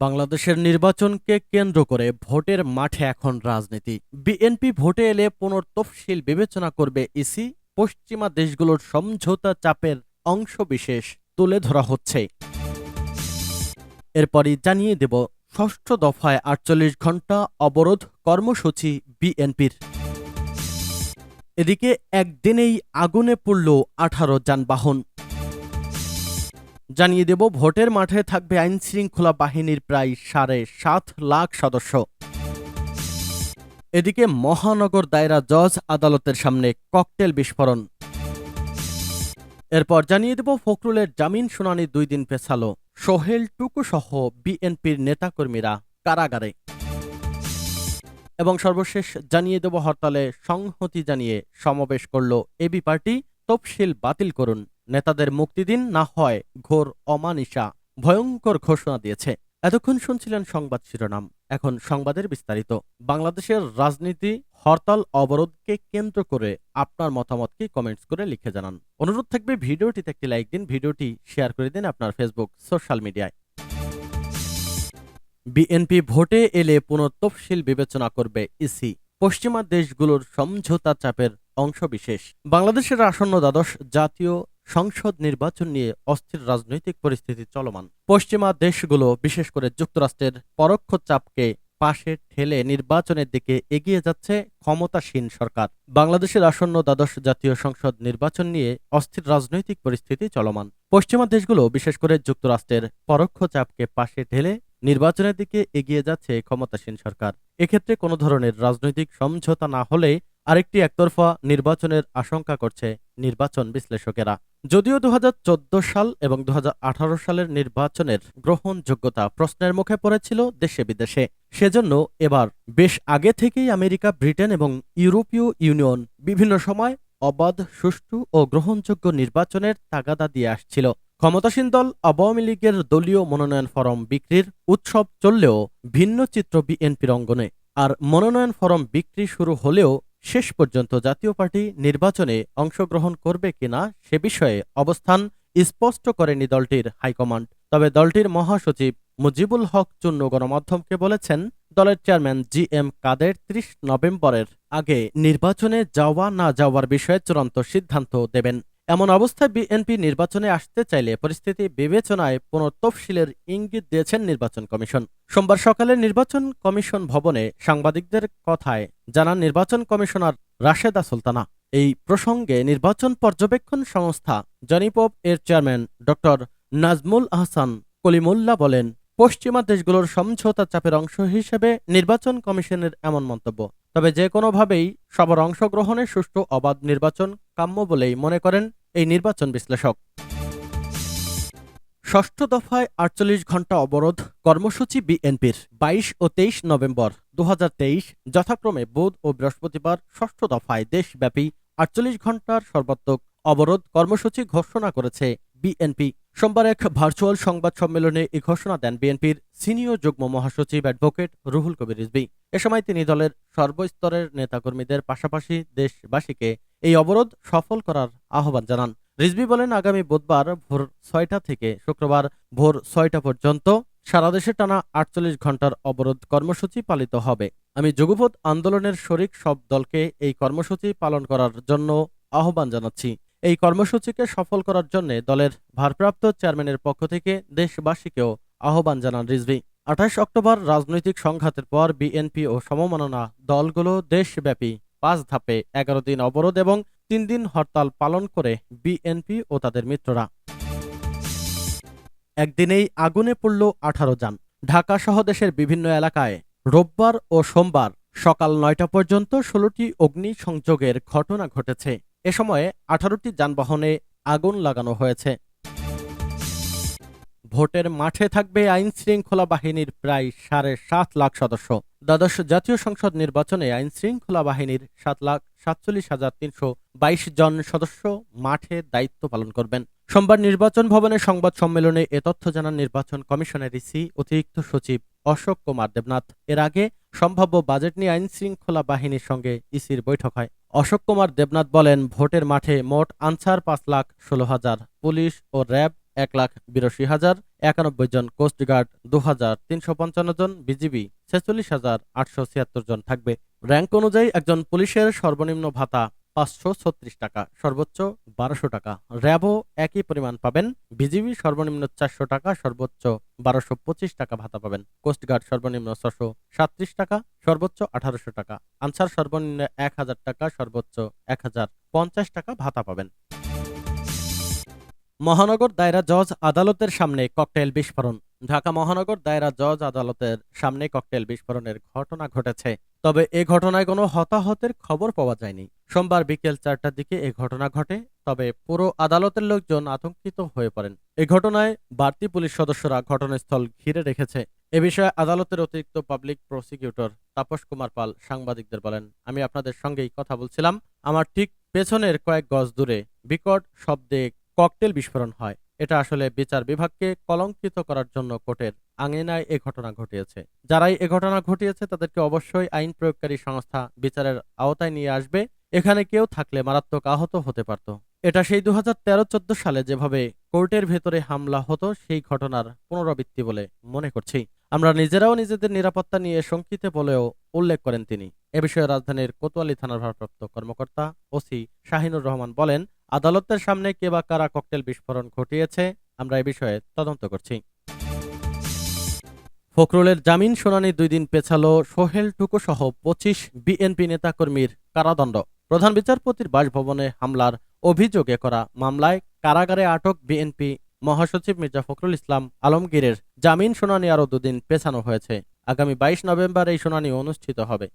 বাংলাদেশের নির্বাচনকে কেন্দ্র করে ভোটের মাঠে এখন রাজনীতি। বিএনপি ভোটে এলে পুনর্তফসিল বিবেচনা করবে ইসি। পশ্চিমা দেশগুলোর সমঝোতা চাপের অংশবিশেষ তুলে ধরা হচ্ছে। এরপরই জানিয়ে দেব, ষষ্ঠ দফায় আটচল্লিশ ঘণ্টা অবরোধ কর্মসূচি বিএনপির। এদিকে একদিনেই আগুনে পড়ল আঠারো যানবাহন। জানিয়ে দেব, ভোটের মাঠে থাকবে আইন শৃঙ্খলা বাহিনীর প্রায় সাড়ে সাত লাখ সদস্য। এদিকে মহানগর দায়রা জজ আদালতের সামনে ককটেল বিস্ফোরণ। এরপর জানিয়ে দেব, ফখরুলের জামিন শুনানি দুই দিন পেছালো। সোহেল টুকু সহ বিএনপির নেতাকর্মীরা কারাগারে। এবং সর্বশেষ জানিয়ে দেব, হরতালে সংহতি জানিয়ে সমাবেশ করল এবি পার্টি, তফসিল বাতিল করুন। নেতাদের মুক্তি দিন, না হয় ঘোর অমানিসা, ভয়ঙ্কর ঘোষণা দিয়েছে। এতক্ষণ শুনছিলেন সংবাদ শিরোনাম। এখন সংবাদের বিস্তারিত। বাংলাদেশের রাজনীতি, হরতাল, অবরোধকে কেন্দ্র করে আপনার মতামতকে কমেন্টস করে লিখে জানান। অনুরোধ থাকবে ভিডিওটিতে একটি লাইক দিন, ভিডিওটি শেয়ার করে দিন আপনার ফেসবুক সোশ্যাল মিডিয়ায় বিএনপি ভোটে এলে পুনঃতফসিল বিবেচনা করবে ইসি পশ্চিমা দেশগুলোর সমঝোতা চাপের অংশবিশেষ। বাংলাদেশের আসন্ন দ্বাদশ জাতীয় সংসদ নির্বাচন নিয়ে অস্থির রাজনৈতিক পরিস্থিতি চলমান। পশ্চিমা দেশগুলো, বিশেষ করে যুক্তরাষ্ট্রের পরোক্ষ চাপকে পাশে ঠেলে নির্বাচনের দিকে এগিয়ে যাচ্ছে ক্ষমতাসীন সরকার। বাংলাদেশের আসন্ন দ্বাদশ জাতীয় সংসদ নির্বাচন নিয়ে অস্থির রাজনৈতিক পরিস্থিতি চলমান। পশ্চিমা দেশগুলো, বিশেষ করে যুক্তরাষ্ট্রের পরোক্ষ চাপকে পাশে ঠেলে নির্বাচনের দিকে এগিয়ে যাচ্ছে ক্ষমতাসীন সরকার। এক্ষেত্রে কোনো ধরনের রাজনৈতিক সমঝোতা না হলে আরেকটি একতরফা নির্বাচনের আশঙ্কা করছে নির্বাচন বিশ্লেষকেরা। যদিও দু হাজার চোদ্দ সাল এবং দু হাজার আঠারো সালের নির্বাচনের গ্রহণযোগ্যতা প্রশ্নের মুখে পড়েছিল দেশে বিদেশে। সেজন্য এবার বেশ আগে থেকেই আমেরিকা, ব্রিটেন এবং ইউরোপীয় ইউনিয়ন বিভিন্ন সময় অবাধ, সুষ্ঠু ও গ্রহণযোগ্য নির্বাচনের তাগাদা দিয়ে আসছিল। ক্ষমতাসীন দল আওয়ামী লীগের দলীয় মনোনয়ন ফরম বিক্রির উৎসব চললেও ভিন্ন চিত্র বিএনপির অঙ্গনে। আর মনোনয়ন ফরম বিক্রি শুরু হলেও শেষ পর্যন্ত জাতীয় পার্টি নির্বাচনে অংশগ্রহণ করবে কিনা সে বিষয়ে অবস্থান স্পষ্ট করেনি দলটির হাইকমান্ড। তবে দলটির মহাসচিব মুজিবুল হক চুন্নু গণমাধ্যমকে বলেছেন, দলের চেয়ারম্যান জি এম কাদের ত্রিশ নভেম্বরের আগে নির্বাচনে যাওয়া না যাওয়ার বিষয়ে চূড়ান্ত সিদ্ধান্ত দেবেন। এমন অবস্থায় বিএনপি নির্বাচনে আসতে চাইলে পরিস্থিতি বিবেচনায় পুনঃতফসিলের ইঙ্গিত দিয়েছেন নির্বাচন কমিশন। সোমবার সকালে নির্বাচন কমিশন ভবনে সাংবাদিকদের কথায় জানান নির্বাচন কমিশনার রাশেদা সুলতানা। এই প্রসঙ্গে নির্বাচন পর্যবেক্ষণ সংস্থা জনিপব এর চেয়ারম্যান ডক্টর নাজমুল আহসান কলিমুল্লাহ বলেন, পশ্চিমা দেশগুলোর সমঝোতা চাপের অংশ হিসেবে নির্বাচন কমিশনের এমন মন্তব্য। তবে যে কোনোভাবেই সবার অংশগ্রহণে সুষ্ঠু অবাধ নির্বাচন কাম্য বলেই মনে করেন এই নির্বাচন বিশ্লেষক। ষষ্ঠ দফায় আটচল্লিশ ঘণ্টা অবরোধ, কর্মসূচি বিএনপির বাইশ ও তেইশ নভেম্বর দু যথাক্রমে বুধ ও বৃহস্পতিবার ষষ্ঠ দফায় দেশব্যাপী আটচল্লিশ ঘণ্টার সর্বাত্মক অবরোধ কর্মসূচি ঘোষণা করেছে বিএনপি। সোমবার এক ভার্চুয়াল সংবাদ সম্মেলনে এই ঘোষণা দেন বিএনপির সিনিয়র যুগ্ম মহাসচিব অ্যাডভোকেট রুহুল কবির রিজভি। এ সময় তিনি দলের সর্বস্তরের নেতাকর্মীদের পাশাপাশি দেশবাসীকে এই অবরোধ সফল করার আহ্বান জানান। রিজভি বলেন, আগামী বুধবার ভোর ছয়টা থেকে শুক্রবার ভোর ছয়টা পর্যন্ত সারা দেশে টানা আটচল্লিশ ঘণ্টার অবরোধ কর্মসূচি পালিত হবে। আমি যুগপথ আন্দোলনের শরিক সব দলকে এই কর্মসূচি পালন করার জন্য আহ্বান জানাচ্ছি। এই কর্মসূচিকে সফল করার জন্য দলের ভারপ্রাপ্ত চেয়ারম্যানের পক্ষ থেকে দেশবাসীকেও আহ্বান জানান রিজভি। আঠাশ অক্টোবর রাজনৈতিক সংঘাতের পর বিএনপি ও সমমাননা দলগুলো দেশব্যাপী পাঁচ ধাপে এগারো দিন অবরোধ এবং তিন দিন হরতাল পালন করে বিএনপি ও তাদের মিত্ররা। একদিনেই আগুনে পড়ল আঠারো যান ঢাকা সহ দেশের বিভিন্ন এলাকায় রোববার ও সোমবার সকাল নয়টা পর্যন্ত ষোলোটি অগ্নি সংযোগের ঘটনা ঘটেছে। এ সময়ে আঠারোটি যানবাহনে আগুন লাগানো হয়েছে। ভোটের মাঠে থাকবে আইন শৃঙ্খলা বাহিনীর প্রায় সাড়ে সাত লাখ সদস্য। দ্বাদশ জাতীয় সংসদ নির্বাচনে আইন শৃঙ্খলা বাহিনীর সাত লাখ সাতচল্লিশ হাজার তিনশো বাইশ জন সদস্য মাঠে দায়িত্ব পালন করবেন। সোমবার নির্বাচন ভবনে সংবাদ সম্মেলনে এ তথ্য জানান নির্বাচন কমিশনের ইসি অতিরিক্ত সচিব অশোক কুমার দেবনাথ। এর আগে সম্ভাব্য বাজেট নিয়ে আইন শৃঙ্খলা বাহিনীর সঙ্গে ইসির বৈঠক হয়। অশোক কুমার দেবনাথ বলেন, ভোটের মাঠে মোট আনসার পাঁচ লাখ ষোলো হাজার পুলিশ ও র্যাব এক লাখ বিরাশি হাজার একানব্বই জন কোস্টগার্ড দু হাজার তিনশো পঞ্চান্ন জন বিজিবি, ছেচল্লিশ হাজার আটশো ছিয়াত্তর জন থাকবে। র্যাঙ্ক অনুযায়ী একজন পুলিশের সর্বনিম্ন ভাতা পাঁচশো ছত্রিশ টাকা, সর্বোচ্চ বারোশো টাকা। র্যাবও একই পরিমাণ পাবেন। বিজিবি সর্বনিম্ন চারশো টাকা, সর্বোচ্চ বারোশো পঁচিশ টাকা ভাতা পাবেন। কোস্টগার্ড সর্বনিম্ন ছশো সাতত্রিশ টাকা, সর্বোচ্চ আঠারোশো টাকা। আনসার সর্বনিম্ন এক হাজার টাকা, সর্বোচ্চ এক হাজার পঞ্চাশ টাকা ভাতা পাবেন। মহানগর দায়রা জজ আদালতের সামনে ককটেল বিস্ফোরণ। ঢাকা মহানগর দায়রা জজ আদালতের সামনে ককটেল বিস্ফোরণের ঘটনা ঘটেছে। তবে এ ঘটনায় কোনো হতাহতের খবর পাওয়া যায়নি। সোমবার বিকেল চারটার দিকে এ ঘটনা ঘটে, তবে পুরো আদালতের লোকজন আতঙ্কিত হয়ে পড়েন। এ ঘটনায় বাড়তি পুলিশ সদস্যরা ঘটনাস্থল ঘিরে রেখেছে। এ বিষয়ে আদালতের অতিরিক্ত পাবলিক প্রসিকিউটর তাপস কুমার পাল সাংবাদিকদের বলেন, আমি আপনাদের সঙ্গেই কথা বলছিলাম। আমার ঠিক পেছনের কয়েক গজ দূরে বিকট শব্দে ককটেল বিস্ফোরণ হয়। এটা আসলে বিচার বিভাগকে কলঙ্কিত করার জন্য কোর্টের আঙিনায় এ ঘটনা ঘটিয়েছে। যারাই এ ঘটনা ঘটিয়েছে, তাদেরকে অবশ্যই আইন প্রয়োগকারী সংস্থা বিচারের আওতায় নিয়ে আসবে। এখানে কেউ থাকলে মারাত্মক আহত হতে পারত। এটা সেই দু হাজার সালে যেভাবে কোর্টের ভেতরে হামলা হতো, সেই ঘটনার পুনরাবৃত্তি বলে মনে করছি। আমরা নিজেরাও নিজেদের নিরাপত্তা নিয়ে শঙ্কিত বলেও উল্লেখ করেন তিনি। এ বিষয়ে রাজধানীর কোতোয়ালি থানার ভারপ্রাপ্ত কর্মকর্তা ওসি শাহিনুর রহমান বলেন আদালতের সামনে কে বা কারা ককটেল বিস্ফোরণ ঘটিয়েছে, আমরা এ বিষয়ে তদন্ত করছি। ফখরুলের জামিন শুনানি দুই দিন পেছালো সোহেল টুকু সহ পঁচিশ বিএনপি নেতাকর্মীর কারাদণ্ড। প্রধান বিচারপতির বাসভবনে হামলার অভিযোগে করা মামলায় কারাগারে আটক বিএনপি মহাসচিব মির্জা ফখরুল ইসলাম আলমগীরের জামিন শুনানি আরও দুদিন পেছানো হয়েছে। আগামী বাইশ নভেম্বর এই শুনানি অনুষ্ঠিত হবে।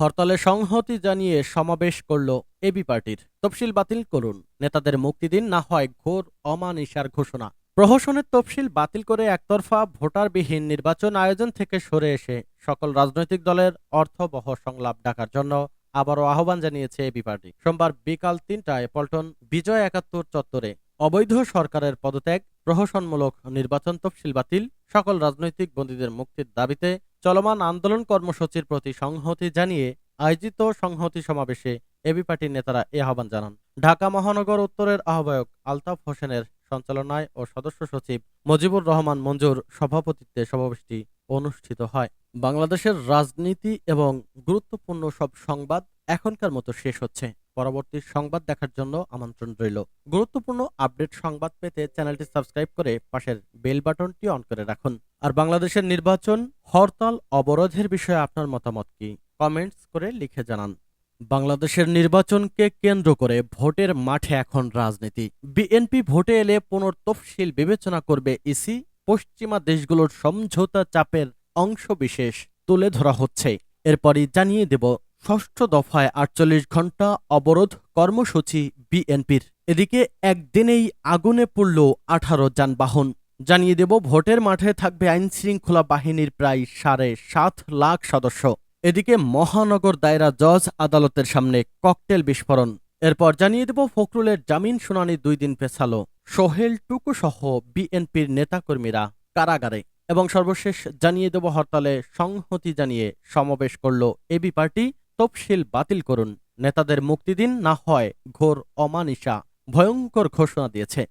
হরতালে সংহতি জানিয়ে সমাবেশ করল এবি পার্টির। তফসিল বাতিল করুন। নেতাদের মুক্তি দিন, না হয় ঘোর অমানিসার ঘোষণা। প্রহসনের তফসিল বাতিল করে একতরফা ভোটারবিহীন নির্বাচন আয়োজন থেকে সরে এসে সকল রাজনৈতিক দলের অর্থবহ সংলাপ ডাকার জন্য আবারও আহ্বান জানিয়েছে এবি পার্টি। সোমবার বিকাল তিনটায় পল্টন বিজয় একাত্তর চত্বরে অবৈধ সরকারের পদত্যাগ, প্রহসনমূলক নির্বাচন তফসিল বাতিল, সকল রাজনৈতিক বন্দীদের মুক্তির দাবিতে চলমান আন্দোলন কর্মসূচির প্রতি সংহতি জানিয়ে আয়োজিত সংহতি সমাবেশে এবি পার্টির নেতারা এ আহ্বান জানান। ঢাকা মহানগর উত্তরের আহ্বায়ক আলতাফ হোসেনের সঞ্চালনায় ও সদস্য সচিব মজিবুর রহমান মঞ্জুর সভাপতিত্বে সমাবেশটি অনুষ্ঠিত হয়। বাংলাদেশের রাজনীতি এবং গুরুত্বপূর্ণ সব সংবাদ এখনকার মতো শেষ হচ্ছে। পরবর্তী সংবাদ দেখার জন্য আমন্ত্রণ রইল। গুরুত্বপূর্ণ আপডেট সংবাদ পেতে চ্যানেলটি সাবস্ক্রাইব করে পাশের বেল বাটনটি অন করে রাখুন। আর বাংলাদেশের নির্বাচন হরতাল অবরোধের বিষয়ে আপনার মতামত কি? কমেন্টস করে লিখে জানান। বাংলাদেশের নির্বাচনকে কেন্দ্র করে ভোটের মাঠে এখন রাজনীতি। বিএনপি ভোটে এলে পুনর্তফসিল বিবেচনা করবে ইসি। পশ্চিমা দেশগুলোর সমঝোতা চাপের অংশ বিশেষ তুলে ধরা হচ্ছে। এরপরই জানিয়ে দেব, ষষ্ঠ দফায় আটচল্লিশ ঘণ্টা অবরোধ কর্মসূচি বিএনপির। এদিকে একদিনেই আগুনে পড়ল আঠারো যানবাহন। জানিয়ে দেব, ভোটের মাঠে থাকবে আইনশৃঙ্খলা বাহিনীর প্রায় সাড়ে সাত লাখ সদস্য। এদিকে মহানগর দায়রা জজ আদালতের সামনে ককটেল বিস্ফোরণ। এরপর জানিয়ে দেব, ফখরুলের জামিন শুনানি দুই দিন পেছালো। সোহেল টুকু সহ বিএনপির নেতাকর্মীরা কারাগারে। এবং সর্বশেষ জানিয়ে দেব, হরতালে সংহতি জানিয়ে সমাবেশ করল এবি পার্টি। তফসিল বাতিল করুন। নেতাদের মুক্তি দিন, না হয় ঘোর অমানিসা ভয়ঙ্কর ঘোষণা দিয়েছে।